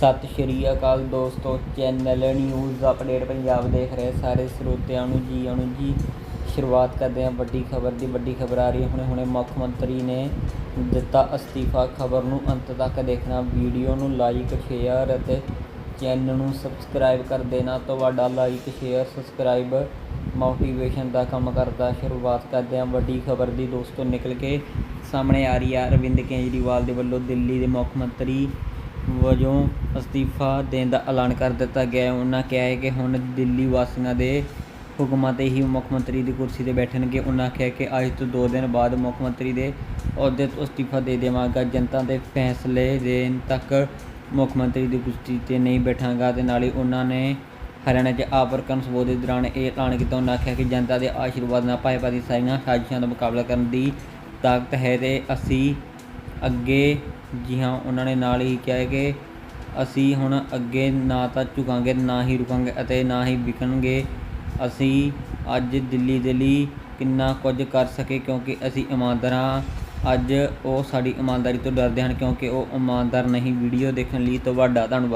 ਸਤਿ ਸ਼੍ਰੀ ਅਕਾਲ ਦੋਸਤੋ, channel news update Punjab ਦੇਖ ਰਹੇ ਸਾਰੇ ਸਰੋਤਿਆਂ ਨੂੰ ਜੀ ਆਣੂ ਜੀ। ਸ਼ੁਰੂਆਤ ਕਰਦੇ ਹਾਂ ਵੱਡੀ ਖਬਰ ਦੀ, ਵੱਡੀ ਖਬਰ ਆ ਰਹੀ ਹੈ। ਹੁਣੇ ਹੁਣੇ ਮੁੱਖ ਮੰਤਰੀ ਨੇ ਦਿੱਤਾ ਅਸਤੀਫਾ। ਖਬਰ ਨੂੰ ਅੰਤ ਤੱਕ ਦੇਖਣਾ, ਵੀਡੀਓ ਨੂੰ ਲਾਈਕ ਸ਼ੇਅਰ ਅਤੇ ਚੈਨਲ ਨੂੰ ਸਬਸਕ੍ਰਾਈਬ ਕਰ ਦੇਣਾ। ਤੁਹਾਡਾ ਲਾਈਕ ਸ਼ੇਅਰ ਸਬਸਕ੍ਰਾਈਬ ਮੋਟੀਵੇਸ਼ਨ ਦਾ ਕੰਮ ਕਰਦਾ। ਸ਼ੁਰੂਆਤ ਕਰਦੇ ਹਾਂ ਵੱਡੀ ਖਬਰ ਦੀ। ਦੋਸਤੋ, ਨਿਕਲ ਕੇ ਸਾਹਮਣੇ ਆ ਰਹੀ ਹੈ। ਅਰਵਿੰਦ ਕੇਜਰੀਵਾਲ ਦੇ ਵੱਲੋਂ ਦਿੱਲੀ ਦੇ ਮੁੱਖ ਮੰਤਰੀ ਵਜੋਂ ਅਸਤੀਫਾ ਦੇਣ ਦਾ ਐਲਾਨ ਕਰ ਦਿੱਤਾ ਗਿਆ ਹੈ। ਉਹਨਾਂ ਕਿਹਾ ਹੈ ਕਿ ਹੁਣ ਦਿੱਲੀ ਵਾਸੀਆਂ ਦੇ ਹੁਕਮਾਂ ਤੇ ਹੀ ਮੁੱਖ ਮੰਤਰੀ ਦੀ ਕੁਰਸੀ ਤੇ ਬੈਠਣਗੇ। ਉਹਨਾਂ ਕਿਹਾ ਕਿ ਅੱਜ ਤੋਂ 2 ਦਿਨ ਬਾਅਦ ਮੁੱਖ ਮੰਤਰੀ ਦੇ ਅਹੁਦੇ ਤੋਂ ਅਸਤੀਫਾ ਦੇ ਦੇਵਾਂਗਾ। ਜਨਤਾ ਦੇ ਫੈਸਲੇ ਦੇਣ ਤੱਕ ਮੁੱਖ ਮੰਤਰੀ ਦੀ ਕੁਰਸੀ ਤੇ ਨਹੀਂ ਬੈਠਾਂਗਾ ਤੇ ਹੀ ਉਹਨਾਂ ਨੇ ਹਰਿਆਣਾ 'ਚ ਆਪ ਵਰਕਰਾਂ ਨੂੰ ਸੰਬੋਧਿਤ ਦੌਰਾਨ ਇਹ ਐਲਾਨ ਕੀਤਾ। ਉਹਨਾਂ ਆਖਿਆ ਕਿ ਜਨਤਾ ਦੇ ਆਸ਼ੀਰਵਾਦ ਨਾਲ ਭਾਜਪਾ ਦੀ ਸਾਰੀਆਂ ਸਾਜ਼ਿਸ਼ਾਂ ਦਾ ਮੁਕਾਬਲਾ ਕਰਨ ਦੀ ਤਾਕਤ ਹੈ ਤੇ ਅਸੀਂ ਅੱਗੇ ਜੀ ਹਾਂ, ਉਹਨਾਂ ਨੇ ਨਾਲ ਹੀ ਕਿਹਾ ਕਿ ਅਸੀਂ ਹੁਣ ਅੱਗੇ ਨਾ ਤਾਂ ਝੁਕਾਂਗੇ, ਨਾ ਹੀ ਰੁਕਾਂਗੇ ਅਤੇ ਨਾ ਹੀ ਵਿਕਣਗੇ। ਅਸੀਂ ਅੱਜ ਦਿੱਲੀ ਦੇ ਲਈ ਕਿੰਨਾ ਕੁਝ ਕਰ ਸਕੇ ਕਿਉਂਕਿ ਅਸੀਂ ਇਮਾਨਦਾਰ ਹਾਂ। ਅੱਜ ਉਹ ਸਾਡੀ ਇਮਾਨਦਾਰੀ ਤੋਂ ਡਰਦੇ ਹਨ ਕਿਉਂਕਿ ਉਹ ਇਮਾਨਦਾਰ ਨਹੀਂ। ਵੀਡੀਓ ਦੇਖਣ ਲਈ ਤੁਹਾਡਾ ਧੰਨਵਾਦ।